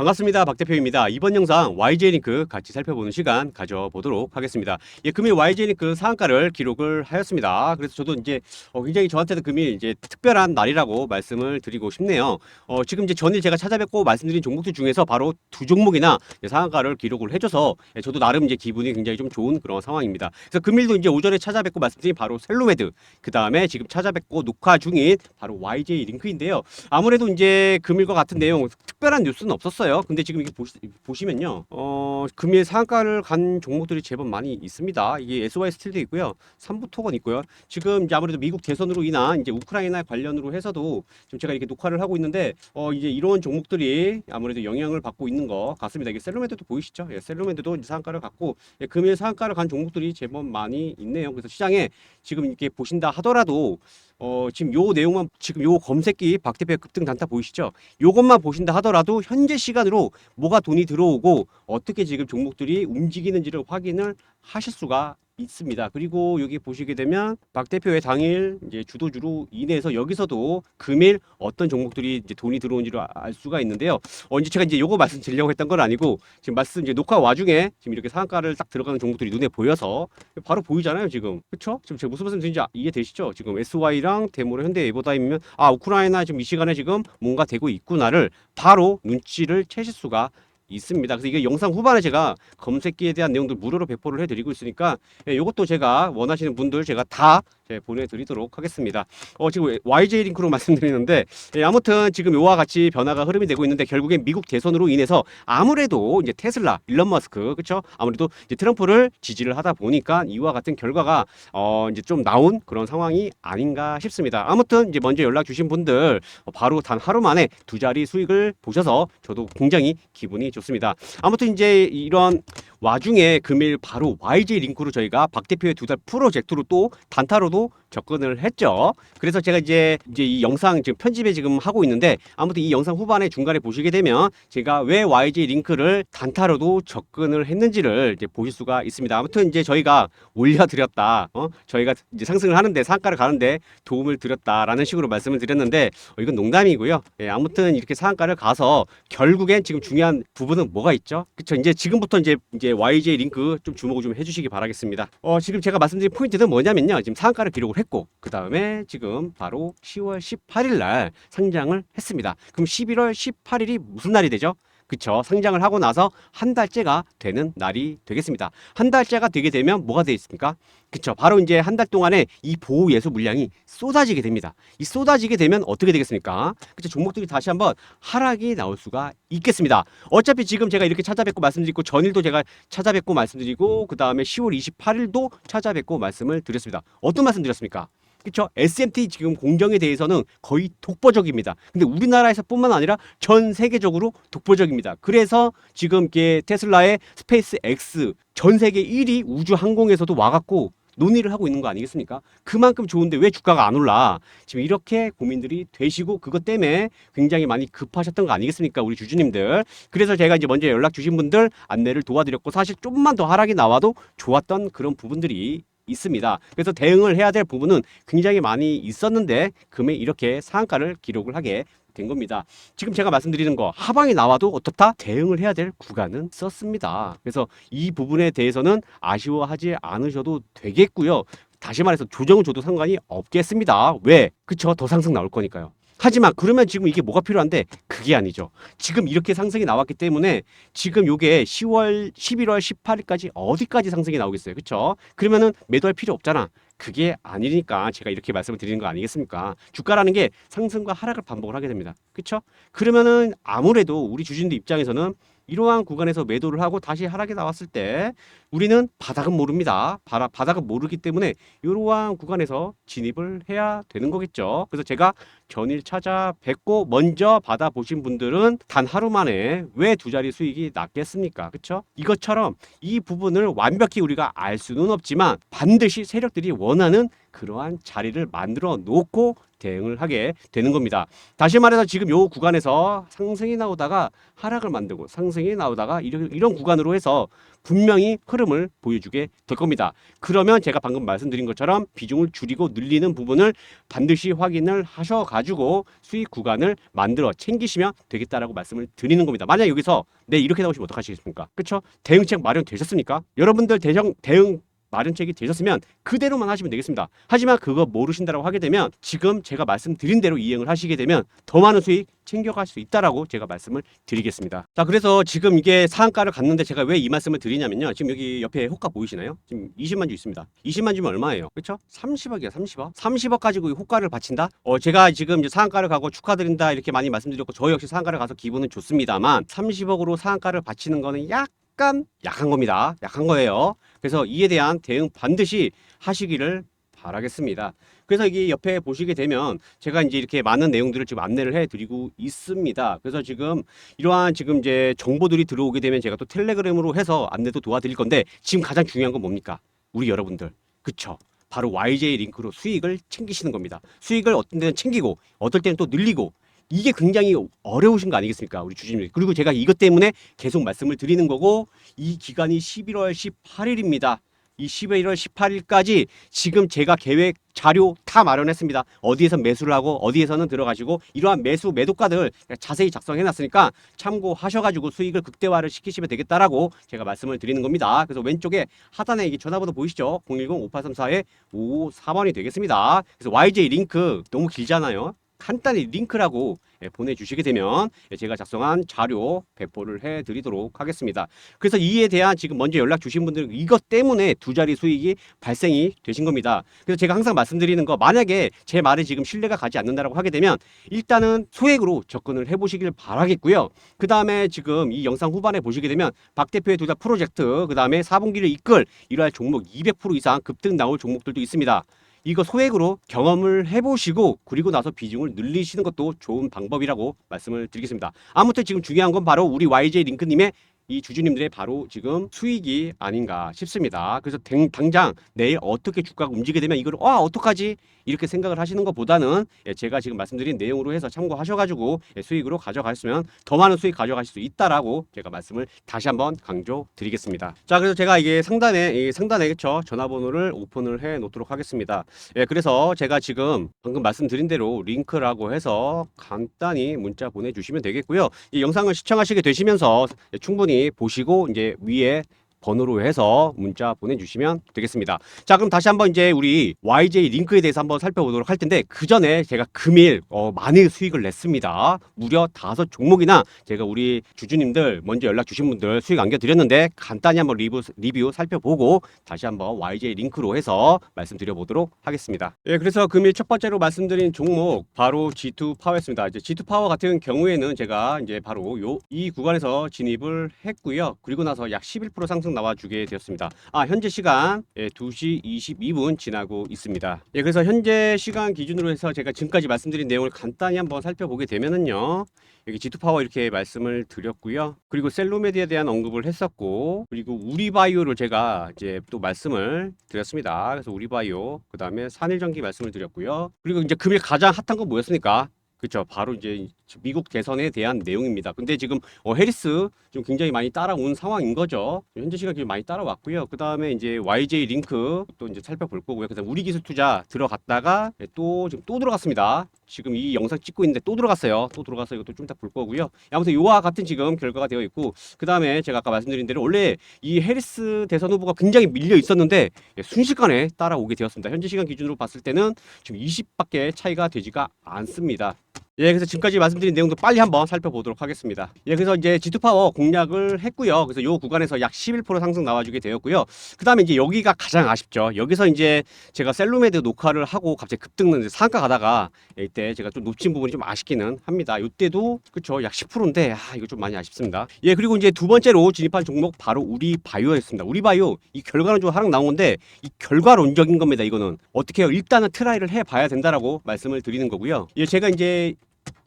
반갑습니다. 박 대표입니다. 이번 영상 YJ링크 같이 살펴보는 시간 가져보도록 하겠습니다. 예, 금일 YJ링크 상한가를 기록을 하였습니다. 그래서 저도 이제 어, 굉장히 저한테도 금일 이제 특별한 날이라고 말씀을 드리고 싶네요. 어, 지금 이제 전일 제가 찾아뵙고 말씀드린 종목들 중에서 바로 두 종목이나 상한가를 기록을 해줘서 예, 저도 나름 이제 기분이 굉장히 좀 좋은 그런 상황입니다. 그래서 금일도 이제 오전에 찾아뵙고 말씀드린 바로 셀로메드, 그 다음에 지금 찾아뵙고 녹화 중인 바로 YJ 링크인데요. 아무래도 이제 금일과 같은 내용 특별한 뉴스는 없었어요. 근데 지금 이게 보시, 보시 면요. 어, 금일 상한가를 간 종목들이 제법 많이 있습니다. 이게 SY 스틸도 있고요. 삼부토건 있고요. 지금 이제 아무래도 미국 대선으로 인한 이제 우크라이나 관련으로 해서도 지금 제가 이렇게 녹화를 하고 있는데 어, 이제 이런 종목들이 아무래도 영향을 받고 있는 것 같습니다. 이게 셀로메드도 보이시죠? 예, 셀로메드도 이제 상한가를 갖고 예, 금일 상한가를 간 종목들이 제법 많이 있네요. 그래서 시장에 지금 이렇게 보신다 하더라도 어, 지금 요 내용만 지금 요 검색기 박 대표의 급등 단타 보이시죠? 요것만 보신다 하더라도 현재 시간으로 뭐가 돈이 들어오고 어떻게 지금 종목들이 움직이는지를 확인을 하실 수가 있습니다. 그리고 여기 보시게 되면 박 대표의 당일 이제 주도주로 인해서 여기서도 금일 어떤 종목들이 이제 돈이 들어온지를 아- 알 수가 있는데요. 어, 이제 제가 이제 요거 말씀드리려고 했던 건 아니고 지금 말씀 이제 녹화 와중에 지금 이렇게 상한가를 딱 들어가는 종목들이 눈에 보여서 바로 보이잖아요, 지금. 그렇죠? 지금 제가 무슨 말씀 드린지 아- 이해되시죠? 지금 SY랑 데모로 현대 에버다임이면 아, 우크라이나 지금 이 시간에 지금 뭔가 되고 있구나를 바로 눈치를 채실 수가 있습니다. 그래서 이게 영상 후반에 제가 검색기에 대한 내용들 무료로 배포를 해드리고 있으니까 예, 이것도 제가 원하시는 분들 제가 다 예, 보내드리도록 하겠습니다. 어, 지금 YJ 링크로 말씀드리는데 예, 아무튼 지금 요와 같이 변화가 흐름이 되고 있는데 결국엔 미국 대선으로 인해서 아무래도 이제 테슬라, 일론 머스크 그렇죠? 아무래도 이제 트럼프를 지지를 하다 보니까 이와 같은 결과가 어, 이제 좀 나온 그런 상황이 아닌가 싶습니다. 아무튼 이제 먼저 연락 주신 분들 어, 바로 단 하루 만에 두 자리 수익을 보셔서 저도 굉장히 기분이 좋습니다. 아무튼 이제 이런 와중에 금일 바로 YJ 링크로 저희가 박 대표의 두 달 프로젝트로 또 단타로도 접근을 했죠. 그래서 제가 이제 이제 이 영상 지금 편집에 지금 하고 있는데 아무튼 이 영상 후반에 중간에 보시게 되면 제가 왜 YJ 링크를 단타로도 접근을 했는지를 이제 보실 수가 있습니다. 아무튼 이제 저희가 올려드렸다. 어? 저희가 이제 상승을 하는데 상가를 가는데 도움을 드렸다라는 식으로 말씀을 드렸는데 어, 이건 농담이고요. 예, 아무튼 이렇게 상한가를 가서 결국엔 지금 중요한 부분은 뭐가 있죠? 그쵸? 이제 지금부터 이제 이제 YJ 링크 좀 주목을 좀 해주시기 바라겠습니다. 어, 지금 제가 말씀드린 포인트는 뭐냐면요. 지금 상한가를 기록을 했고 그 다음에 지금 바로 10월 18일 날 상장을 했습니다. 그럼 11월 18일이 무슨 날이 되죠? 그쵸. 상장을 하고 나서 한 달째가 되는 날이 되겠습니다. 한 달째가 되게 되면 뭐가 되어 있습니까? 그쵸. 바로 이제 한 달 동안에 이 보호 예수 물량이 쏟아지게 됩니다. 이 쏟아지게 되면 어떻게 되겠습니까? 그쵸. 종목들이 다시 한번 하락이 나올 수가 있겠습니다. 어차피 지금 제가 이렇게 찾아뵙고 말씀드리고 전일도 제가 찾아뵙고 말씀드리고 그 다음에 10월 28일도 찾아뵙고 말씀을 드렸습니다. 어떤 말씀 드렸습니까? 그렇죠. SMT 지금 공정에 대해서는 거의 독보적입니다. 근데 우리나라에서뿐만 아니라 전 세계적으로 독보적입니다. 그래서 지금 이게 테슬라의 스페이스 X 전 세계 1위 우주 항공에서도 와갖고 논의를 하고 있는 거 아니겠습니까? 그만큼 좋은데 왜 주가가 안 올라? 지금 이렇게 고민들이 되시고 그것 때문에 굉장히 많이 급하셨던 거 아니겠습니까? 우리 주주님들. 그래서 제가 이제 먼저 연락 주신 분들 안내를 도와드렸고 사실 좀만 더 하락이 나와도 좋았던 그런 부분들이 있습니다. 그래서 대응을 해야 될 부분은 굉장히 많이 있었는데 금에 이렇게 상한가를 기록을 하게 된 겁니다. 지금 제가 말씀드리는 거 하방이 나와도 어떻다 대응을 해야 될 구간은 있었습니다. 그래서 이 부분에 대해서는 아쉬워하지 않으셔도 되겠고요. 다시 말해서 조정을 줘도 상관이 없겠습니다. 왜? 그쵸? 더 상승 나올 거니까요. 하지만 그러면 지금 이게 뭐가 필요한데 그게 아니죠. 지금 이렇게 상승이 나왔기 때문에 지금 요게 10월, 11월 18일까지 어디까지 상승이 나오겠어요. 그쵸? 그러면은 매도할 필요 없잖아. 그게 아니니까 제가 이렇게 말씀을 드리는 거 아니겠습니까? 주가라는 게 상승과 하락을 반복을 하게 됩니다. 그쵸? 그러면은 아무래도 우리 주주님들 입장에서는 이러한 구간에서 매도를 하고 다시 하락이 나왔을 때 우리는 바닥은 모릅니다. 바라, 바닥은 모르기 때문에 이러한 구간에서 진입을 해야 되는 거겠죠. 그래서 제가 전일 찾아뵙고 먼저 받아보신 분들은 단 하루 만에 왜 두 자리 수익이 났겠습니까? 그렇죠? 이것처럼 이 부분을 완벽히 우리가 알 수는 없지만 반드시 세력들이 원하는 그러한 자리를 만들어 놓고 대응을 하게 되는 겁니다. 다시 말해서 지금 요 구간에서 상승이 나오다가 하락을 만들고 상승이 나오다가 이런, 이런 구간으로 해서 분명히 흐름을 보여주게 될 겁니다. 그러면 제가 방금 말씀드린 것처럼 비중을 줄이고 늘리는 부분을 반드시 확인을 하셔가지고 수익 구간을 만들어 챙기시면 되겠다라고 말씀을 드리는 겁니다. 만약 여기서 네 이렇게 나오시면 어떡하시겠습니까? 그렇죠? 대응책 마련되셨습니까? 여러분들 대정 대응 마련책이 되셨으면 그대로만 하시면 되겠습니다. 하지만 그거 모르신다라고 하게 되면 지금 제가 말씀드린 대로 이행을 하시게 되면 더 많은 수익 챙겨갈 수 있다라고 제가 말씀을 드리겠습니다. 자, 그래서 지금 이게 상한가를 갔는데 제가 왜 이 말씀을 드리냐면요. 지금 여기 옆에 호가 보이시나요? 지금 20만 주 있습니다. 20만 주면 얼마예요? 그렇죠? 30억이야, 30억. 30억 가지고 이 호가를 바친다? 어, 제가 지금 이제 상한가를 가고 축하드린다 이렇게 많이 말씀드렸고 저 역시 상한가를 가서 기분은 좋습니다만 30억으로 상한가를 바치는 거는 약간 약한 겁니다. 약한 거예요. 그래서 이에 대한 대응 반드시 하시기를 바라겠습니다. 그래서 이게 옆에 보시게 되면 제가 이제 이렇게 많은 내용들을 지금 안내를 해 드리고 있습니다. 그래서 지금 이러한 지금 이제 정보들이 들어오게 되면 제가 또 텔레그램으로 해서 안내도 도와드릴 건데 지금 가장 중요한 건 뭡니까? 우리 여러분들. 그쵸? 바로 YJ 링크로 수익을 챙기시는 겁니다. 수익을 어떤 때는 챙기고 어떨 때는 또 늘리고 이게 굉장히 어려우신 거 아니겠습니까? 우리 주주님. 그리고 제가 이것 때문에 계속 말씀을 드리는 거고 이 기간이 11월 18일입니다. 이 11월 18일까지 지금 제가 계획 자료 다 마련했습니다. 어디에서 매수를 하고 어디에서는 들어가시고 이러한 매수 매도가들 자세히 작성해 놨으니까 참고하셔가지고 수익을 극대화를 시키시면 되겠다라고 제가 말씀을 드리는 겁니다. 그래서 왼쪽에 하단에 이 전화번호 보이시죠? 010-5834에 554번이 되겠습니다. 그래서 YJ 링크 너무 길잖아요. 간단히 링크라고 예, 보내주시게 되면 예, 제가 작성한 자료 배포를 해드리도록 하겠습니다. 그래서 이에 대한 지금 먼저 연락 주신 분들 이것 때문에 두 자리 수익이 발생이 되신 겁니다. 그래서 제가 항상 말씀드리는 거 만약에 제 말에 지금 신뢰가 가지 않는다라고 하게 되면 일단은 소액으로 접근을 해보시길 바라겠고요. 그 다음에 지금 이 영상 후반에 보시게 되면 박 대표의 두자 프로젝트 그 다음에 4분기를 이끌 이러한 종목 200% 이상 급등 나올 종목들도 있습니다. 이거 소액으로 경험을 해보시고 그리고 나서 비중을 늘리시는 것도 좋은 방법이라고 말씀을 드리겠습니다. 아무튼 지금 중요한 건 바로 우리 YJ 링크님의 이 주주님들의 바로 지금 수익이 아닌가 싶습니다. 그래서 당- 당장 내일 어떻게 주가가 움직이게 되면 이걸 와 어떡하지 이렇게 생각을 하시는 것보다는 예, 제가 지금 말씀드린 내용으로 해서 참고하셔가지고 예, 수익으로 가져가시면 더 많은 수익 가져가실 수 있다라고 제가 말씀을 다시 한번 강조드리겠습니다. 자 그래서 제가 이게 상단에 이 상단에 그쵸 전화번호를 오픈을 해 놓도록 하겠습니다. 예, 그래서 제가 지금 방금 말씀드린 대로 링크라고 해서 간단히 문자 보내주시면 되겠고요. 이 영상을 시청하시게 되시면서 예, 충분히 보시고 이제 위에 번호로 해서 문자 보내주시면 되겠습니다. 자, 그럼 다시 한번 이제 우리 YJ 링크에 대해서 한번 살펴보도록 할 텐데 그 전에 제가 금일 어, 많은 수익을 냈습니다. 무려 다섯 종목이나 제가 우리 주주님들 먼저 연락 주신 분들 수익 안겨드렸는데 간단히 한번 리뷰, 리뷰 살펴보고 다시 한번 YJ 링크로 해서 말씀드려보도록 하겠습니다. 예, 그래서 금일 첫 번째로 말씀드린 종목 바로 G2 파워였습니다. 이제 G2 파워 같은 경우에는 제가 이제 바로 요 이 구간에서 진입을 했고요. 그리고 나서 약 11% 상승 나와주게 되었습니다. 아 현재 시간 예, 2시 22분 지나고 있습니다. 예, 그래서 현재 시간 기준으로 해서 제가 지금까지 말씀드린 내용을 간단히 한번 살펴보게 되면은요. 여기 G2 파워 이렇게 말씀을 드렸고요. 그리고 셀로메드에 대한 언급을 했었고, 그리고 우리바이오를 제가 이제 또 말씀을 드렸습니다. 그래서 우리바이오, 그 다음에 산일전기 말씀을 드렸고요. 그리고 이제 금일 가장 핫한 건 뭐였습니까? 그렇죠. 바로 이제 미국 대선에 대한 내용입니다. 근데 지금 어, 해리스 좀 굉장히 많이 따라온 상황인 거죠. 현재 시간 좀 많이 따라왔고요. 그 다음에 이제 YJ 링크 또 이제 살펴볼 거고요. 그다음 우리 기술 투자 들어갔다가 예, 또 지금 또 들어갔습니다. 지금 이 영상 찍고 있는데 또 들어갔어요. 또 들어가서 이것도 좀 이따 볼 거고요. 아무튼 요와 같은 지금 결과가 되어 있고 그 다음에 제가 아까 말씀드린 대로 원래 이 해리스 대선 후보가 굉장히 밀려 있었는데 예, 순식간에 따라오게 되었습니다. 현재 시간 기준으로 봤을 때는 지금 20밖에 차이가 되지가 않습니다. 예, 그래서 지금까지 말씀드린 내용도 빨리 한번 살펴보도록 하겠습니다. 예, 그래서 이제 G2 파워 공략을 했고요. 그래서 요 구간에서 약 11% 상승 나와주게 되었고요. 그 다음에 이제 여기가 가장 아쉽죠. 여기서 이제 제가 셀로메드 녹화를 하고 갑자기 급등은 상가 가다가 예, 이때 제가 좀 놓친 부분이 좀 아쉽기는 합니다. 이때도 그쵸 약 10%인데 아 이거 좀 많이 아쉽습니다. 예, 그리고 이제 두 번째로 진입한 종목 바로 우리 바이오였습니다. 우리 바이오 이 결과는 좀 하락 나온 건데 이 결과론적인 겁니다. 이거는 어떻게 해요? 일단은 트라이를 해봐야 된다라고 말씀을 드리는 거고요. 예, 제가 이제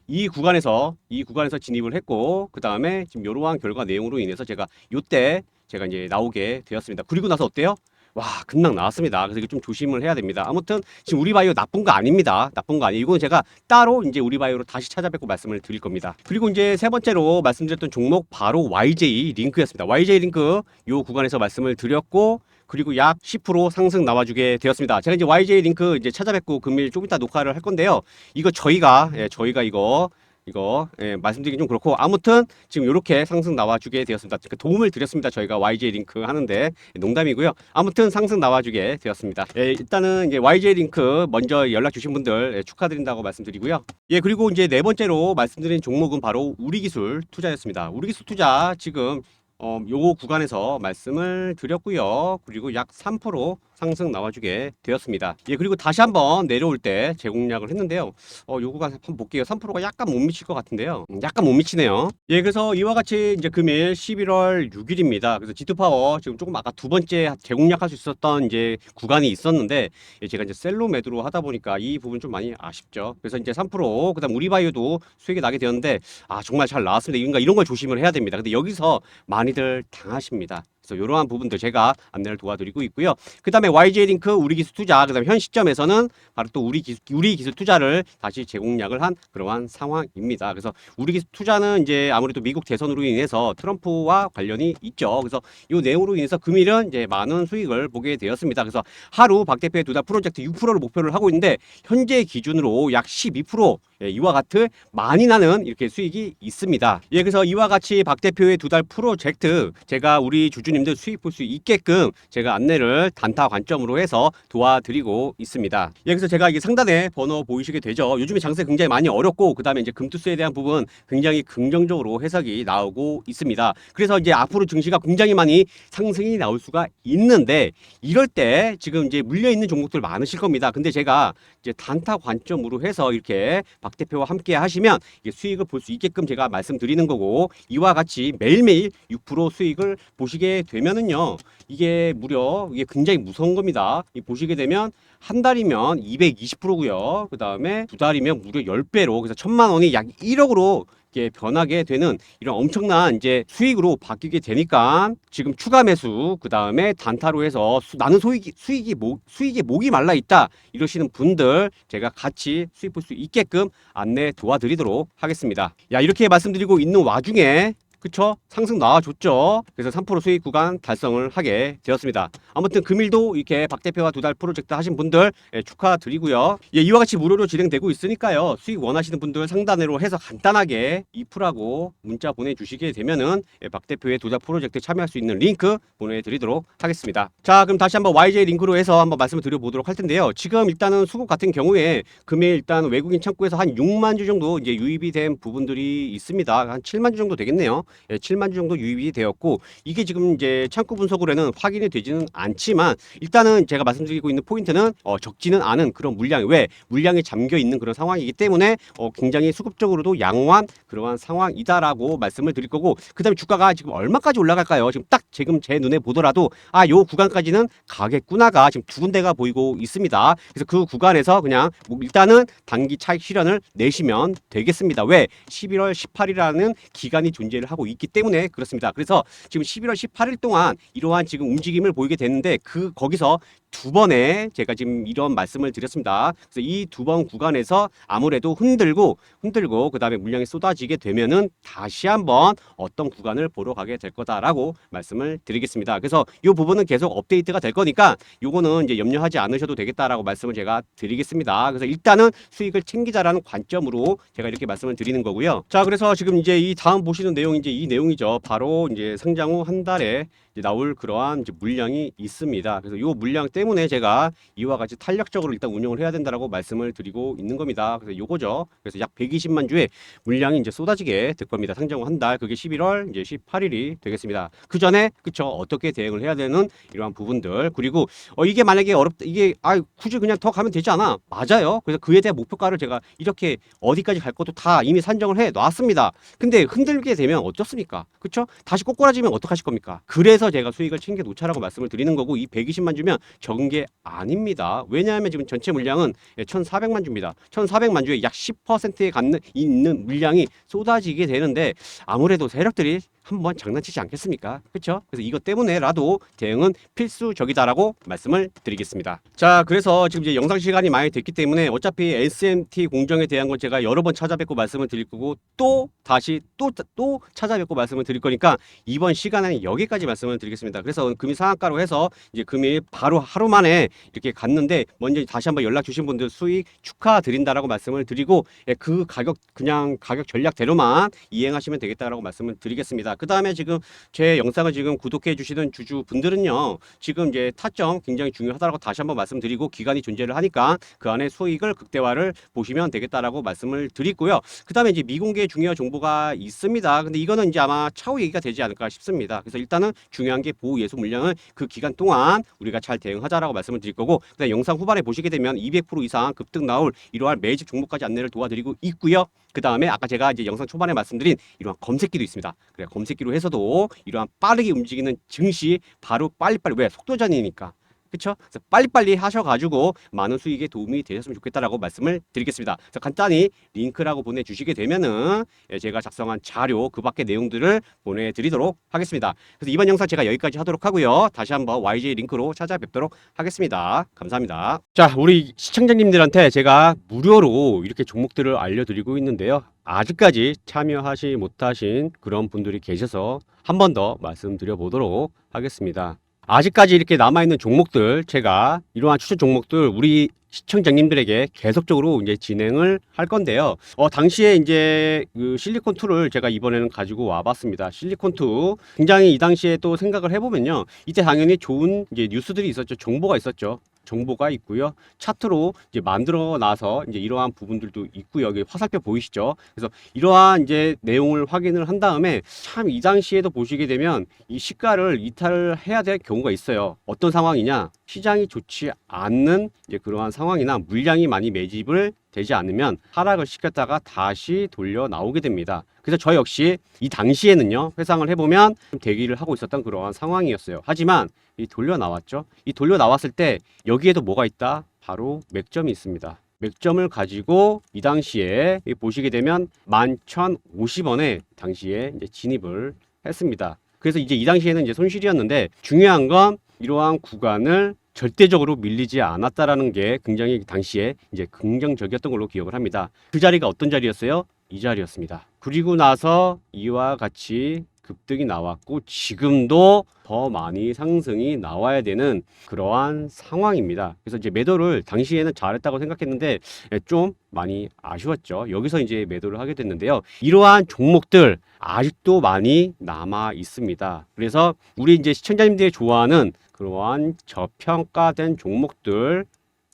이 구간에서 이 구간에서 진입을 했고 그 다음에 지금 이러한 결과 내용으로 인해서 제가 요때 제가 이제 나오게 되었습니다. 그리고 나서 어때요? 와 급락 나왔습니다. 그래서 이거 좀 조심을 해야 됩니다. 아무튼 지금 우리 바이오 나쁜 거 아닙니다. 나쁜 거 아니에요. 이건 제가 따로 이제 우리 바이오로 다시 찾아뵙고 말씀을 드릴 겁니다. 그리고 이제 세 번째로 말씀드렸던 종목 바로 YJ 링크였습니다. YJ 링크 요 구간에서 말씀을 드렸고 그리고 약 10% 상승 나와주게 되었습니다. 제가 이제 YJ 링크 이제 찾아뵙고 금일 좀 이따 녹화를 할 건데요. 이거 저희가 예, 저희가 이거 이거 예, 말씀드리기 좀 그렇고 아무튼 지금 이렇게 상승 나와주게 되었습니다. 그러니까 도움을 드렸습니다. 저희가 YJ 링크 하는데 농담이고요. 아무튼 상승 나와주게 되었습니다. 예, 일단은 이제 YJ 링크 먼저 연락 주신 분들 예, 축하드린다고 말씀드리고요. 예 그리고 이제 네 번째로 말씀드린 종목은 바로 우리기술 투자였습니다. 우리기술 투자 지금 어, 요 구간에서 말씀을 드렸고요. 그리고 약 3% 상승 나와주게 되었습니다. 예, 그리고 다시 한번 내려올 때 제공약을 했는데요. 어, 요 구간 한번 볼게요. 3%가 약간 못 미칠 것 같은데요. 음, 약간 못 미치네요. 예, 그래서 이와 같이 이제 금일 11월 6일입니다. 그래서 G2파워 지금 조금 아까 두 번째 제공약할 수 있었던 이제 구간이 있었는데 예, 제가 이제 셀로 매도로 하다 보니까 이 부분 좀 많이 아쉽죠. 그래서 이제 3% 그다음 우리바이오도 수익이 나게 되었는데 아 정말 잘 나왔습니다. 그러니까 이런 걸 조심을 해야 됩니다. 근데 여기서 많이들 당하십니다. 그래서 이러한 부분들 제가 안내를 도와드리고 있고요. 그 다음에 YJ 링크 우리 기술 투자, 그 다음에 현 시점에서는 바로 또 우리 기술, 우리 기술 투자를 다시 제공약을 한 그러한 상황입니다. 그래서 우리 기술 투자는 이제 아무래도 미국 대선으로 인해서 트럼프와 관련이 있죠. 그래서 이 내용으로 인해서 금일은 이제 많은 수익을 보게 되었습니다. 그래서 하루 박 대표의 두달 프로젝트 6%를 목표를 하고 있는데 현재 기준으로 약 12% 예, 이와 같은 많이 나는 이렇게 수익이 있습니다. 예, 그래서 이와 같이 박 대표의 두 달 프로젝트 제가 우리 주주님들 수익 볼 수 있게끔 제가 안내를 단타 관점으로 해서 도와드리고 있습니다. 예, 그래서 제가 이게 상단에 번호 보이시게 되죠. 요즘에 장세 굉장히 많이 어렵고 그다음에 이제 금투수에 대한 부분 굉장히 긍정적으로 해석이 나오고 있습니다. 그래서 이제 앞으로 증시가 굉장히 많이 상승이 나올 수가 있는데 이럴 때 지금 이제 물려 있는 종목들 많으실 겁니다. 근데 제가 이제 단타 관점으로 해서 이렇게 박 대표와 함께 하시면 수익을 볼 수 있게끔 제가 말씀드리는 거고 이와 같이 매일매일 6% 수익을 보시게 되면은요 이게 무려 이게 굉장히 무서운 겁니다. 이 보시게 되면 한 달이면 220%고요. 그 다음에 두 달이면 무려 10배로 그래서 천만 원이 약 1억으로 이렇게 변하게 되는 이런 엄청난 이제 수익으로 바뀌게 되니까 지금 추가 매수 그 다음에 단타로 해서 수, 나는 수익이 수익이 목 수익이 목이 말라 있다 이러시는 분들 제가 같이 볼수 있게끔 안내 도와드리도록 하겠습니다. 야 이렇게 말씀드리고 있는 와중에 그쵸? 상승 나와줬죠. 그래서 3% 수익 구간 달성을 하게 되었습니다. 아무튼 금일도 이렇게 박 대표와 두 달 프로젝트 하신 분들 예, 축하드리고요. 예, 이와 같이 무료로 진행되고 있으니까요. 수익 원하시는 분들 상단으로 해서 간단하게 이프라고 문자 보내주시게 되면은 예, 박 대표의 두 달 프로젝트 참여할 수 있는 링크 보내드리도록 하겠습니다. 자, 그럼 다시 한번 YJ 링크로 해서 한번 말씀을 드려보도록 할 텐데요. 지금 일단은 수급 같은 경우에 금일 일단 외국인 창구에서 한 6만 주 정도 이제 유입이 된 부분들이 있습니다. 한 7만 주 정도 되겠네요. 예, 7만 주 정도 유입이 되었고 이게 지금 이제 창구 분석으로는 확인이 되지는 않지만 일단은 제가 말씀드리고 있는 포인트는 어, 적지는 않은 그런 물량 왜 물량이 잠겨 있는 그런 상황이기 때문에 어, 굉장히 수급적으로도 양호한 그러한 상황이다라고 말씀을 드릴 거고 그다음에 주가가 지금 얼마까지 올라갈까요? 지금 딱 지금 제 눈에 보더라도 아 요 구간까지는 가겠구나가 지금 두 군데가 보이고 있습니다. 그래서 그 구간에서 그냥 뭐 일단은 단기 차익 실현을 내시면 되겠습니다. 왜 11월 18일이라는 기간이 존재를 하고 있기 때문에 그렇습니다. 그래서 지금 11월 18일 동안 이러한 지금 움직임을 보이게 됐는데 그 거기서 두 번에 제가 지금 이런 말씀을 드렸습니다. 그래서 이 두 번 구간에서 아무래도 흔들고 흔들고 그다음에 물량이 쏟아지게 되면은 다시 한번 어떤 구간을 보러 가게 될 거다라고 말씀을 드리겠습니다. 그래서 이 부분은 계속 업데이트가 될 거니까 요거는 이제 염려하지 않으셔도 되겠다라고 말씀을 제가 드리겠습니다. 그래서 일단은 수익을 챙기자라는 관점으로 제가 이렇게 말씀을 드리는 거고요. 자, 그래서 지금 이제 이 다음 보시는 내용이 이제 이 내용이죠. 바로 이제 상장 후 한 달에 나올 그러한 이제 물량이 있습니다. 그래서 요 물량 때문에 제가 이와 같이 탄력적으로 일단 운영을 해야 된다라고 말씀을 드리고 있는 겁니다. 그래서 요거죠. 그래서 약 120만 주의 물량이 이제 쏟아지게 될 겁니다. 상장 후 한 달 그게 11월 이제 18일이 되겠습니다. 그 전에 그쵸 어떻게 대응을 해야 되는 이러한 부분들 그리고 어 이게 만약에 어렵다 이게 아 굳이 그냥 더 가면 되지 않아 맞아요. 그래서 그에 대한 목표가를 제가 이렇게 어디까지 갈 것도 다 이미 산정을 해 놨습니다. 근데 흔들게 되면 어떻습니까? 그쵸 다시 꼬꾸라지면 어떡하실 겁니까? 그래서 제가 수익을 챙겨 놓자라고 말씀을 드리는 거고 이 120만 주면 적은 게 아닙니다. 왜냐하면 지금 전체 물량은 1,400만 주입니다. 1,400만 주에 약 10%에 갖는 있는 물량이 쏟아지게 되는데 아무래도 세력들이 한번 장난치지 않겠습니까? 그렇죠? 그래서 이것 때문에라도 대응은 필수적이다라고 말씀을 드리겠습니다. 자, 그래서 지금 이제 영상 시간이 많이 됐기 때문에 어차피 SMT 공정에 대한 건 제가 여러 번 찾아뵙고 말씀을 드릴 거고 또 다시 또또 찾아뵙고 말씀을 드릴 거니까 이번 시간에는 여기까지 말씀을 드리겠습니다. 그래서 금일 상한가로 해서 이제 금일 바로 하루 만에 이렇게 갔는데 먼저 다시 한번 연락 주신 분들 수익 축하드린다라고 말씀을 드리고 예, 그 가격 그냥 가격 전략대로만 이행하시면 되겠다라고 말씀을 드리겠습니다. 그 다음에 지금 제 영상을 지금 구독해 주시는 주주 분들은요 지금 이제 타점 굉장히 중요하다라고 다시 한번 말씀드리고 기간이 존재를 하니까 그 안에 수익을 극대화를 보시면 되겠다라고 말씀을 드리고요. 그 다음에 이제 미공개 중요 정보가 있습니다. 근데 이거는 이제 아마 차후 얘기가 되지 않을까 싶습니다. 그래서 일단은 중요한 게 보호 예수 물량을 그 기간 동안 우리가 잘 대응하자라고 말씀을 드릴 거고 그다음 영상 후반에 보시게 되면 200% 이상 급등 나올 이러한 매집 종목까지 안내를 도와드리고 있고요. 그 다음에 아까 제가 이제 영상 초반에 말씀드린 이러한 검색기도 있습니다. 그래 검 색기로 해서도 이러한 빠르게 움직이는 증시 바로 빨리빨리 왜 속도전이니까 그렇죠? 빨리빨리 하셔가지고 많은 수익에 도움이 되셨으면 좋겠다라고 말씀을 드리겠습니다. 그래서 간단히 링크라고 보내주시게 되면은 예, 제가 작성한 자료 그 밖의 내용들을 보내드리도록 하겠습니다. 그래서 이번 영상 제가 여기까지 하도록 하고요. 다시 한번 YJ 링크로 찾아뵙도록 하겠습니다. 감사합니다. 자, 우리 시청자님들한테 제가 무료로 이렇게 종목들을 알려드리고 있는데요. 아직까지 참여하지 못하신 그런 분들이 계셔서 한 번 더 말씀드려 보도록 하겠습니다. 아직까지 이렇게 남아있는 종목들 제가 이러한 추천 종목들 우리 시청자님들에게 계속적으로 이제 진행을 할 건데요. 어, 당시에 이제 그 실리콘 2를 제가 이번에는 가지고 와봤습니다. 실리콘 2 굉장히 이 당시에 또 생각을 해보면요. 이때 당연히 좋은 이제 뉴스들이 있었죠. 정보가 있었죠. 정보가 있고요. 차트로 이제 만들어 놔서 이제 이러한 부분들도 있고요. 여기 화살표 보이시죠? 그래서 이러한 이제 내용을 확인을 한 다음에 참 이 당시에도 보시게 되면 이 시가를 이탈을 해야 될 경우가 있어요. 어떤 상황이냐? 시장이 좋지 않는 이제 그러한 상황이나 물량이 많이 매집을 되지 않으면 하락을 시켰다가 다시 돌려 나오게 됩니다. 그래서 저 역시 이 당시에는요, 회상을 해보면 좀 대기를 하고 있었던 그러한 상황이었어요. 하지만 이 돌려 나왔죠. 이 돌려 나왔을 때 여기에도 뭐가 있다? 바로 맥점이 있습니다. 맥점을 가지고 이 당시에 이 보시게 되면 11,050원에 당시에 진입을 했습니다. 그래서 이제 이 당시에는 이제 손실이었는데 중요한 건 이러한 구간을 절대적으로 밀리지 않았다라는 게 굉장히 당시에 이제 긍정적이었던 걸로 기억을 합니다. 그 자리가 어떤 자리였어요? 이 자리였습니다. 그리고 나서 이와 같이 급등이 나왔고 지금도 더 많이 상승이 나와야 되는 그러한 상황입니다. 그래서 이제 매도를 당시에는 잘했다고 생각했는데 예, 좀 많이 아쉬웠죠. 여기서 이제 매도를 하게 됐는데요. 이러한 종목들 아직도 많이 남아 있습니다. 그래서 우리 이제 시청자님들이 좋아하는 그러한 저평가된 종목들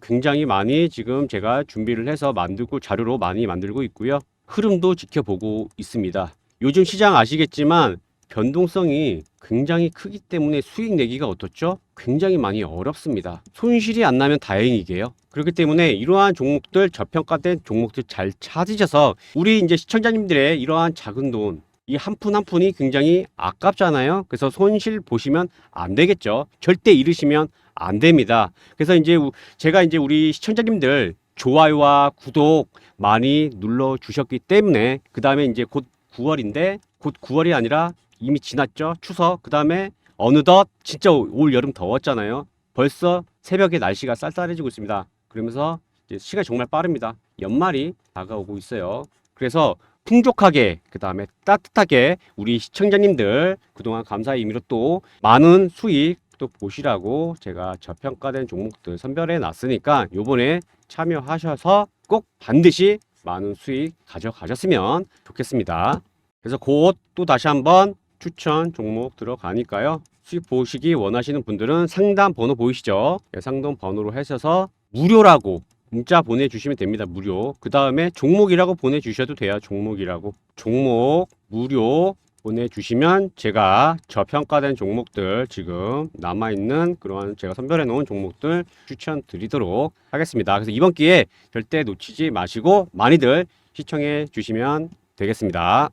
굉장히 많이 지금 제가 준비를 해서 만들고 자료로 많이 만들고 있고요. 흐름도 지켜보고 있습니다. 요즘 시장 아시겠지만 변동성이 굉장히 크기 때문에 수익 내기가 어떻죠? 굉장히 많이 어렵습니다. 손실이 안 나면 다행이게요. 그렇기 때문에 이러한 종목들 저평가된 종목들 잘 찾으셔서 우리 이제 시청자님들의 이러한 작은 돈 이 한 푼 한 푼이 굉장히 아깝잖아요. 그래서 손실 보시면 안 되겠죠. 절대 잃으시면 안 됩니다. 그래서 이제 우- 제가 이제 우리 시청자님들 좋아요와 구독 많이 눌러 주셨기 때문에 그 다음에 이제 곧 9월인데 곧 9월이 아니라 이미 지났죠. 추석 그 다음에 어느덧 진짜 올 여름 더웠잖아요. 벌써 새벽에 날씨가 쌀쌀해지고 있습니다. 그러면서 시간이 정말 빠릅니다. 연말이 다가오고 있어요. 그래서 풍족하게 그 다음에 따뜻하게 우리 시청자님들 그동안 감사의 의미로 또 많은 수익 또 보시라고 제가 저평가된 종목들 선별해 놨으니까 요번에 참여하셔서 꼭 반드시 많은 수익 가져가셨으면 좋겠습니다. 그래서 곧 또 다시 한번 추천 종목 들어가니까요. 수익 보시기 원하시는 분들은 상담 번호 보이시죠? 예, 상담 번호로 하셔서 무료라고 문자 보내주시면 됩니다. 무료. 그 다음에 종목이라고 보내주셔도 돼요. 종목이라고. 종목 무료 보내주시면 제가 저평가된 종목들 지금 남아있는 그러한 제가 선별해 놓은 종목들 추천드리도록 하겠습니다. 그래서 이번 기회에 절대 놓치지 마시고 많이들 시청해 주시면 되겠습니다.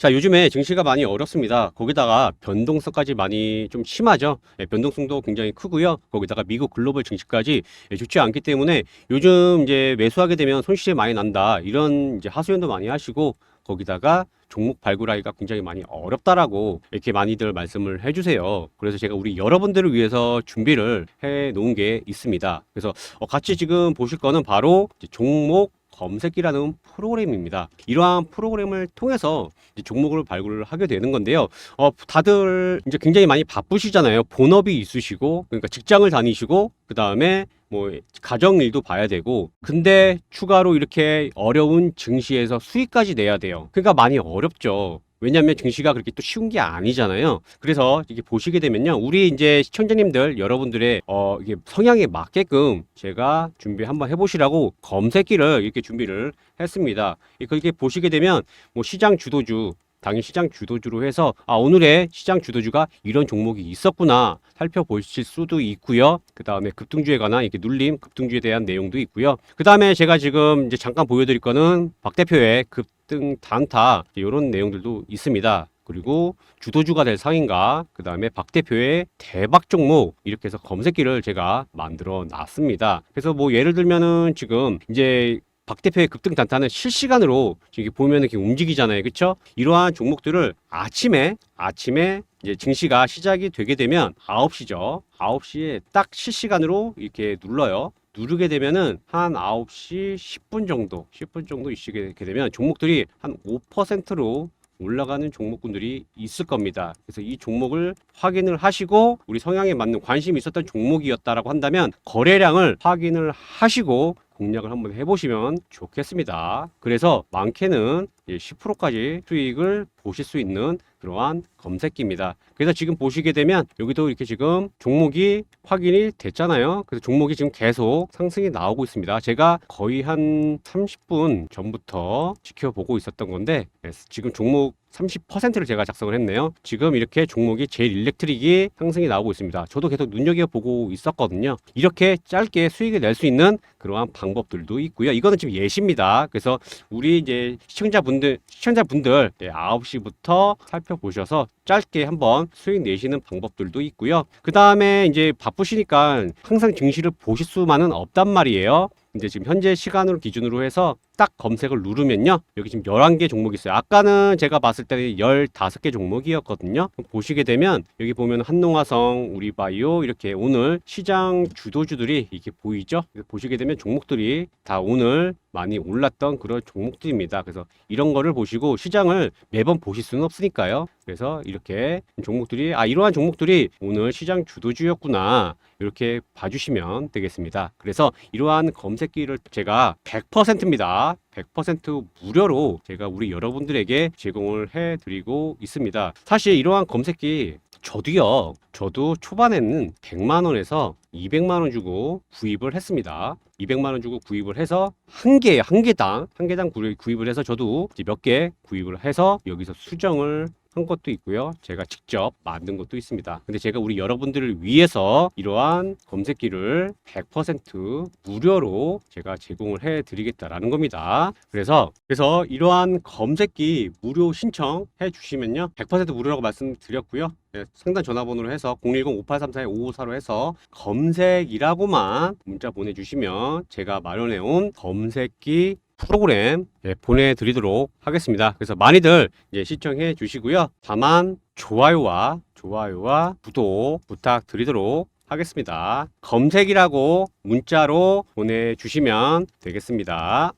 자, 요즘에 증시가 많이 어렵습니다. 거기다가 변동성까지 많이 좀 심하죠. 예, 변동성도 굉장히 크고요. 거기다가 미국 글로벌 증시까지 예, 좋지 않기 때문에 요즘 이제 매수하게 되면 손실이 많이 난다. 이런 이제 하소연도 많이 하시고 거기다가 종목 발굴하기가 굉장히 많이 어렵다라고 이렇게 많이들 말씀을 해주세요. 그래서 제가 우리 여러분들을 위해서 준비를 해 놓은 게 있습니다. 그래서 어, 같이 지금 보실 거는 바로 종목 검색기라는 프로그램입니다. 이러한 프로그램을 통해서 종목을 발굴을 하게 되는 건데요. 어, 다들 이제 굉장히 많이 바쁘시잖아요. 본업이 있으시고, 그러니까 직장을 다니시고, 그 다음에 뭐 가정 일도 봐야 되고, 근데 추가로 이렇게 어려운 증시에서 수익까지 내야 돼요. 그러니까 많이 어렵죠. 왜냐하면 증시가 그렇게 또 쉬운 게 아니잖아요. 그래서 이게 보시게 되면요, 우리 이제 시청자님들 여러분들의 어 이게 성향에 맞게끔 제가 준비 한번 해보시라고 검색기를 이렇게 준비를 했습니다. 그렇게 보시게 되면 뭐 시장 주도주 당일 시장 주도주로 해서 아 오늘의 시장 주도주가 이런 종목이 있었구나 살펴보실 수도 있고요. 그 다음에 급등주에 관한 이렇게 눌림 급등주에 대한 내용도 있고요. 그 다음에 제가 지금 이제 잠깐 보여드릴 거는 박 대표의 급 등 단타 이런 내용들도 있습니다. 그리고 주도주가 될 상인가, 그 다음에 박 대표의 대박 종목 이렇게 해서 검색기를 제가 만들어 놨습니다. 그래서 뭐 예를 들면은 지금 이제 박 대표의 급등 단타는 실시간으로 이렇게 보면 이렇게 움직이잖아요. 그렇죠? 이러한 종목들을 아침에 아침에 이제 증시가 시작이 되게 되면 9시죠. 9시에 딱 실시간으로 이렇게 눌러요. 누르게 되면은 한 9시 10분 정도, 10분 정도 있게 되면 종목들이 한 5%로 올라가는 종목군들이 있을 겁니다. 그래서 이 종목을 확인을 하시고 우리 성향에 맞는 관심이 있었던 종목이었다라고 한다면 거래량을 확인을 하시고 공략을 한번 해보시면 좋겠습니다. 그래서 많게는 10%까지 수익을 보실 수 있는 그러한 검색기입니다. 그래서 지금 보시게 되면 여기도 이렇게 지금 종목이 확인이 됐잖아요. 그래서 종목이 지금 계속 상승이 나오고 있습니다. 제가 거의 한 30분 전부터 지켜보고 있었던 건데 네, 지금 종목 30%를 제가 작성을 했네요. 지금 이렇게 종목이 제일 일렉트릭이 상승이 나오고 있습니다. 저도 계속 눈여겨보고 있었거든요. 이렇게 짧게 수익을 낼 수 있는 그러한 방법들도 있고요. 이거는 지금 예시입니다. 그래서 우리 이제 시청자분들, 시청자분들 네, 9시부터 살펴보셔서 짧게 한번 수익 내시는 방법들도 있고요. 그 다음에 이제 바쁘시니까 항상 증시를 보실 수만은 없단 말이에요. 이제 지금 현재 시간으로 기준으로 해서 딱 검색을 누르면요. 여기 지금 11개 종목이 있어요. 아까는 제가 봤을 때는 15개 종목이었거든요. 보시게 되면 여기 보면 한농화성, 우리바이오 이렇게 오늘 시장 주도주들이 이렇게 보이죠? 보시게 되면 종목들이 다 오늘 많이 올랐던 그런 종목들입니다. 그래서 이런 거를 보시고 시장을 매번 보실 수는 없으니까요. 그래서 이렇게 종목들이 아 이러한 종목들이 오늘 시장 주도주였구나 이렇게 봐주시면 되겠습니다. 그래서 이러한 검색기를 제가 100%입니다. 100% 무료로 제가 우리 여러분들에게 제공을 해드리고 있습니다. 사실 이러한 검색기 저도요. 저도 초반에는 100만 원에서 200만 원 주고 구입을 했습니다. 200만 원 주고 구입을 해서 한 개, 한 개당, 한 개당 구입- 구입을 해서 저도 몇 개 구입을 해서 여기서 수정을 한 것도 있고요. 제가 직접 만든 것도 있습니다. 근데 제가 우리 여러분들을 위해서 이러한 검색기를 100% 무료로 제가 제공을 해 드리겠다라는 겁니다. 그래서 그래서 이러한 검색기 무료 신청해 주시면요. 100% 무료라고 말씀드렸고요. 네, 상단 전화번호로 해서 010-5834-5545로 해서 검색이라고만 문자 보내주시면 제가 마련해 온 검색기 프로그램 예, 보내드리도록 하겠습니다. 그래서 많이들 예, 시청해 주시고요. 다만 좋아요와 좋아요와 구독 부탁드리도록 하겠습니다. 검색이라고 문자로 보내주시면 되겠습니다.